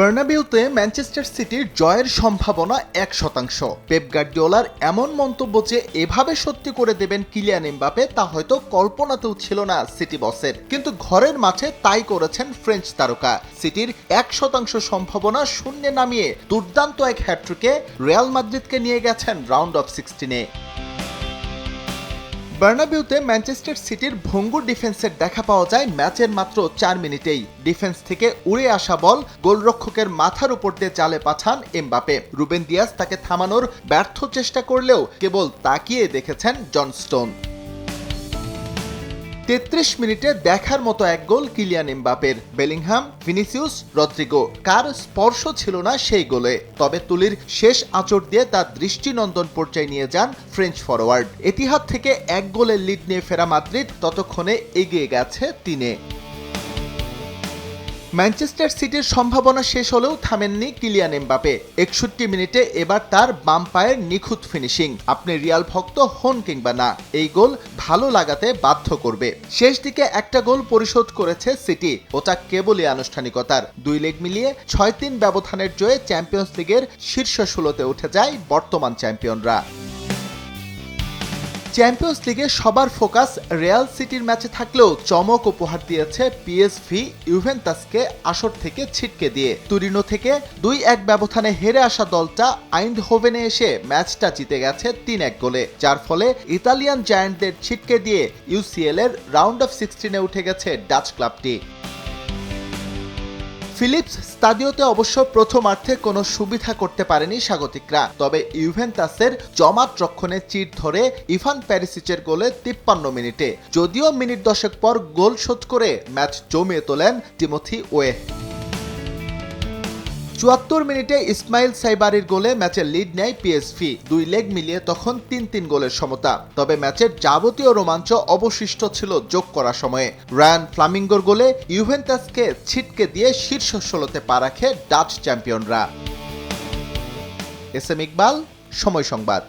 বার্নাবিউতে Manchester সিটির জয়ের সম্ভাবনা এক শতাংশ। পেপ গার্ডিওলার এমন মন্তব্য যে এভাবে সত্যি করে দেবেন কিলিয়ান এমবাপে তা হয়তো কল্পনাতেও ছিল না সিটি বসের। কিন্তু ঘরের মাঠে তাই করেছেন ফ্রেঞ্চ তারকা। সিটির এক শতাংশ সম্ভাবনা শূন্যে নামিয়ে দুর্দান্ত এক হ্যাট্রিকে রিয়াল মাদ্রিদকে নিয়ে গেছেন রাউন্ড অফ সিক্সটিনে। বার্নাবিউতে ম্যানচেস্টার সিটির ভঙ্গুর ডিফেন্সের দেখা পাওয়া যায় ম্যাচের মাত্র চার মিনিটেই। ডিফেন্স থেকে উড়ে আসা বল গোলরক্ষকের মাথার উপর দিয়ে জালে পাঠান এমবাপে। রুবেন দিয়াস তাকে থামানোর ব্যর্থ চেষ্টা করলেও কেবল তাকিয়ে দেখেছেন জনস্টোন। তেত্রিশ মিনিটে দেখার মতো এক গোল কিলিয়ান এমবাপের। বেলিংহাম, ভিনিসিউস, রদ্রিগো, কার স্পর্শ ছিল না সেই গোলে। তবে তুলির শেষ আঁচড় দিয়ে তার দৃষ্টিনন্দন পর্যায়ে নিয়ে যান ফ্রেঞ্চ ফরওয়ার্ড এতিহাদ থেকে এক গোলের লিড নিয়ে ফেরা মাদ্রিদ ততক্ষণে এগিয়ে গেছে তিনে। ম্যানচেস্টার সিটির সম্ভাবনা শেষ হলেও থামেননি কিলিয়ান এমবাপে। একষট্টি মিনিটে এবার তার বাম পায়ের নিখুঁত ফিনিশিং। আপনি রিয়াল ভক্ত হন কিংবা না, এই গোল ভালো লাগাতে বাধ্য করবে। শেষ দিকে একটা গোল পরিশোধ করেছে সিটি, ওটা কেবলই আনুষ্ঠানিকতার। দুই লেগ মিলিয়ে ছয় তিন ব্যবধানের জয়ে চ্যাম্পিয়ন্স লিগের শীর্ষ ষোলোতে উঠে যায় বর্তমান চ্যাম্পিয়নরা। চ্যাম্পিয়ন্স লিগে সবার ফোকাস রিয়াল সিটির ম্যাচে থাকলেও চমক উপহার দিয়েছে পিএসভি ইউভেন্টাসকে আসর থেকে ছিটকে দিয়ে। তুরিনো থেকে দুই এক ব্যবধানে হেরে আসা দলটা আইন্ড হোভেনে এসে ম্যাচটা জিতে গেছে তিন এক গোলে, যার ফলে ইতালিয়ান জায়ান্টদের ছিটকে দিয়ে ইউসিএল এর রাউন্ড অফ সিক্সটিনে উঠে গেছে ডাচ ক্লাবটি ফিলিপস স্টাডিওতে অবশ্য প্রথমার্থে কোনো সুবিধা করতে পারেনি স্বাগতিকরা। তবে ইউভেন্টাসের জমাট রক্ষণে চিট ধরে ইফান প্যারিসিচের গোলে তিপ্পান্ন মিনিটে। যদিও মিনিট দশেক পর গোল শোধ করে ম্যাচ জমিয়ে তোলেন টিমোথি ওয়ে। চুয়াত্তর মিনিটে ইসমাইল সাইবারির গোলে ম্যাচের লিড নেয় পিএসভি। দুই লেগ মিলিয়ে তখন তিন তিন গোলের সমতা। তবে ম্যাচের যাবতীয় রোমাঞ্চ অবশিষ্ট ছিল যোগ করা সময়ে। রায়ান ফ্লামিঙ্গোর গোলে ইউভেন্টাসকে ছিটকে দিয়ে শীর্ষ ষোলোতে পা রাখে ডাচ চ্যাম্পিয়নরা। এস এম ইকবাল, সময় সংবাদ।